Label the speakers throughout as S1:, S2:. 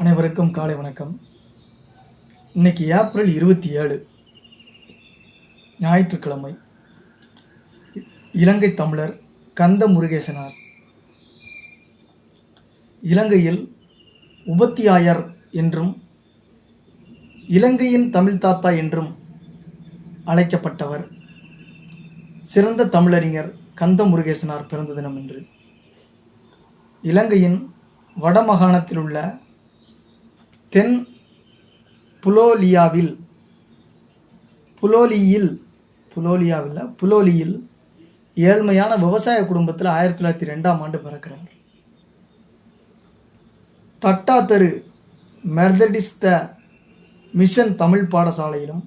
S1: அனைவருக்கும் காலை வணக்கம். இன்னைக்கு ஏப்ரல் இருபத்தி ஏழு ஞாயிற்றுக்கிழமை. இலங்கை தமிழர் கந்த முருகேசனார் இலங்கையில் உபத்தியாயர் என்றும் இலங்கையின் தமிழ் தாத்தா என்றும் அழைக்கப்பட்டவர் சிறந்த தமிழறிஞர் கந்த முருகேசனார் பிறந்த தினம் என்று இலங்கையின் வடமாகாணத்தில் உள்ள தென் புலோலியாவில் புலோலியில் புலோலியாவில் புலோலியில் ஏழ்மையான விவசாய குடும்பத்தில் ஆயிரத்தி தொள்ளாயிரத்தி ரெண்டாம் ஆண்டு பிறக்கிறார் தட்டாத்தரு மெர்தடிஸ்த மிஷன் தமிழ் பாடசாலையிலும்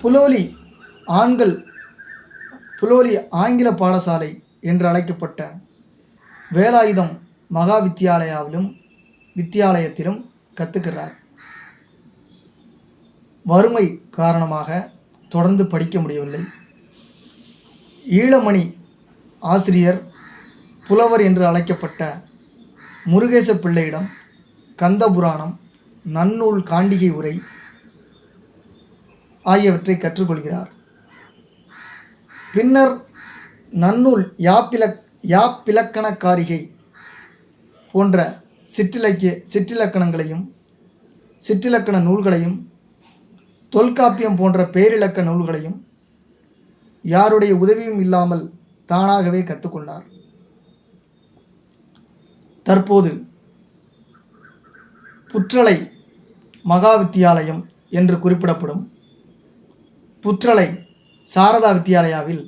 S1: புலோலி ஆண்கள் புலோலி ஆங்கில பாடசாலை என்று அழைக்கப்பட்ட வேலாயுதம் மகா வித்தியாலயாவிலும் வித்தியாலயத்திலும் கற்றுக்கிறார் வறுமை காரணமாக தொடர்ந்து படிக்க முடியவில்லை. ஈழமணி ஆசிரியர் புலவர் என்று அழைக்கப்பட்ட முருகேச பிள்ளையிடம் கந்தபுராணம் நன்னூல் காண்டிகை உரை ஆகியவற்றை கற்றுக்கொள்கிறார். பின்னர் நன்னூல் யாப்பிலக் யாப்பிலக்கணக்காரிகை போன்ற சிற்றிலக்கிய சிற்றிலக்கணங்களையும் சிற்றிலக்கண நூல்களையும் தொல்காப்பியம் போன்ற பேரிலக்க நூல்களையும் யாருடைய உதவியும் இல்லாமல் தானாகவே கற்றுக்கொண்டார். தற்போது புற்றலை மகா வித்தியாலயம் என்று குறிப்பிடப்படும் புற்றலை சாரதா வித்தியாலயாவில்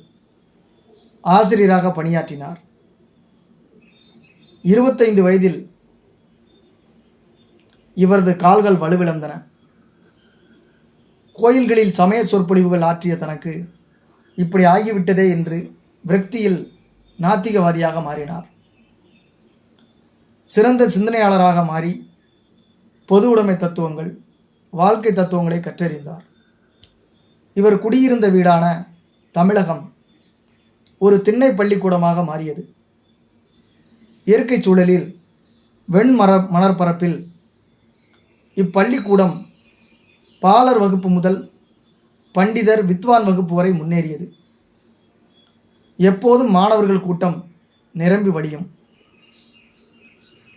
S1: ஆசிரியராக பணியாற்றினார். இருபத்தைந்து வயதில் இவரது கால்கள் வலுவிழந்தன. கோயில்களில் சமய சொற்பொழிவுகள் ஆற்றிய தனக்கு இப்படி ஆகிவிட்டதே என்று விரக்தியில் நாத்திகவாதியாக மாறினார். சிறந்த சிந்தனையாளராக மாறி பொது உடைமை தத்துவங்கள் வாழ்க்கை தத்துவங்களை கற்றறிந்தார். இவர் குடியிருந்த வீடான தமிழகம் ஒரு திண்ணை பள்ளிக்கூடமாக மாறியது. இயற்கை சூழலில் வெண்மர மணற்பரப்பில் இப்பள்ளிக்கூடம் பாலர் வகுப்பு முதல் பண்டிதர் வித்வான் வகுப்பு வரை முன்னேறியது. எப்போதும் மாணவர்கள் கூட்டம் நிரம்பி வடியும்.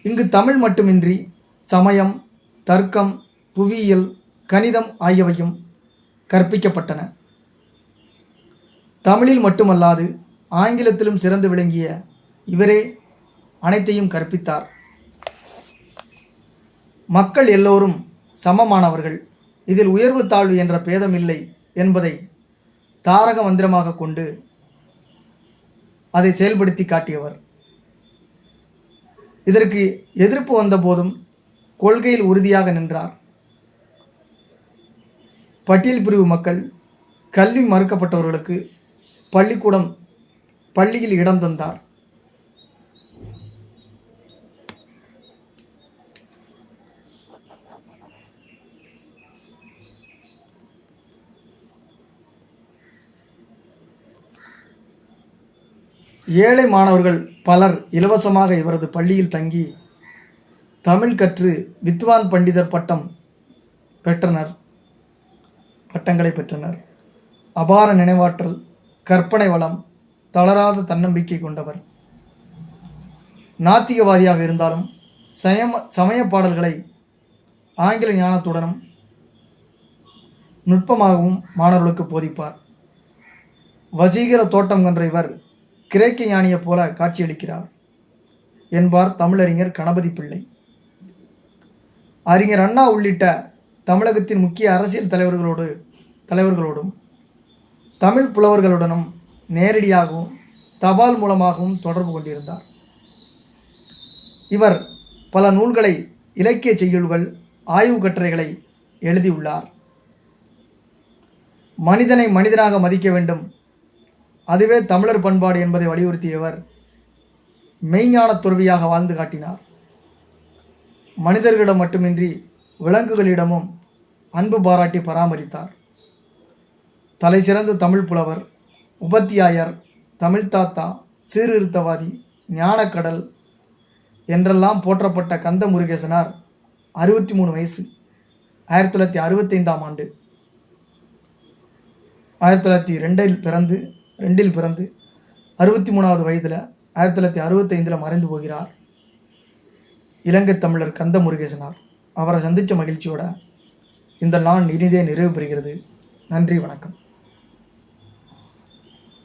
S1: இங்கு தமிழ் மட்டுமின்றி சமயம் தர்க்கம் புவியியல் கணிதம் ஆகியவையும் கற்பிக்கப்பட்டன. தமிழில் மட்டுமல்லாது ஆங்கிலத்திலும் சிறந்து விளங்கிய இவரே அனைத்தையும் கற்பித்தார். மக்கள் எல்லோரும் சமமானவர்கள். இதில் உயர்வு தாழ்வு என்ற பேதமில்லை என்பதை தாரக மந்திரமாக கொண்டு அதை செயல்படுத்தி காட்டியவர். இதற்கு எதிர்ப்பு வந்தபோதும் கொள்கையில் உறுதியாக நின்றார். பட்டியல் பிரிவு மக்கள் கல்வி மறுக்கப்பட்டவர்களுக்கு பள்ளிக்கூடம் பள்ளியில் இடம் தந்தார். ஏழை மாணவர்கள் பலர் இலவசமாக இவரது பள்ளியில் தங்கி தமிழ் கற்று வித்வான் பண்டிதர் பட்டம் பெற்றனர் பட்டங்களை பெற்றனர். அபார நினைவாற்றல் கற்பனை வளம் தளராத தன்னம்பிக்கை கொண்டவர். நாத்திகவாதியாக இருந்தாலும் சயம சமய பாடல்களை ஆங்கில ஞானத்துடனும் நுட்பமாகவும் மாணவர்களுக்கு போதிப்பார். வசீகர தோட்டம் என்ற இவர் கிரேக்க யானையைப் போல காட்சியளிக்கிறார் என்பார் தமிழறிஞர் கணபதி பிள்ளை. அறிஞர் அண்ணா உள்ளிட்ட தமிழகத்தின் முக்கிய அரசியல் தலைவர்களோடு தலைவர்களோடும் தமிழ் புலவர்களுடனும் நேரடியாகவும் தபால் மூலமாகவும் தொடர்பு கொண்டிருந்தார். இவர் பல நூல்களை இலக்கிய செய்யுள்கள் ஆய்வு கட்டுரைகளை எழுதியுள்ளார். மனிதனை மனிதனாக மதிக்க வேண்டும் அதுவே தமிழர் பண்பாடு என்பதை வலியுறுத்தியவர் மெய்ஞான துறவியாக வாழ்ந்து காட்டினார். மனிதர்களிடம் மட்டுமின்றி விலங்குகளிடமும் அன்பு பாராட்டி பராமரித்தார். தலை சிறந்த தமிழ் புலவர் உபத்தியாயர் தமிழ் தாத்தா சீர்திருத்தவாதி ஞானக்கடல் என்றெல்லாம் போற்றப்பட்ட கந்த முருகேசனார் அறுபத்தி மூணு வயசு ஆயிரத்தி தொள்ளாயிரத்தி அறுபத்தைந்தாம் ஆண்டு. ஆயிரத்தி தொள்ளாயிரத்தி ரெண்டில் பிறந்து ரெண்டில் பிறந்து அறுபத்தி மூணாவது வயதில் ஆயிரத்தி தொள்ளாயிரத்தி அறுபத்தைந்தில் மறைந்து போகிறார். இலங்கை தமிழர் கந்த முருகேசனார் அவரை சந்தித்த மகிழ்ச்சியோட இந்த நாள் இனிதே நிறைவு பெறுகிறது. நன்றி வணக்கம்.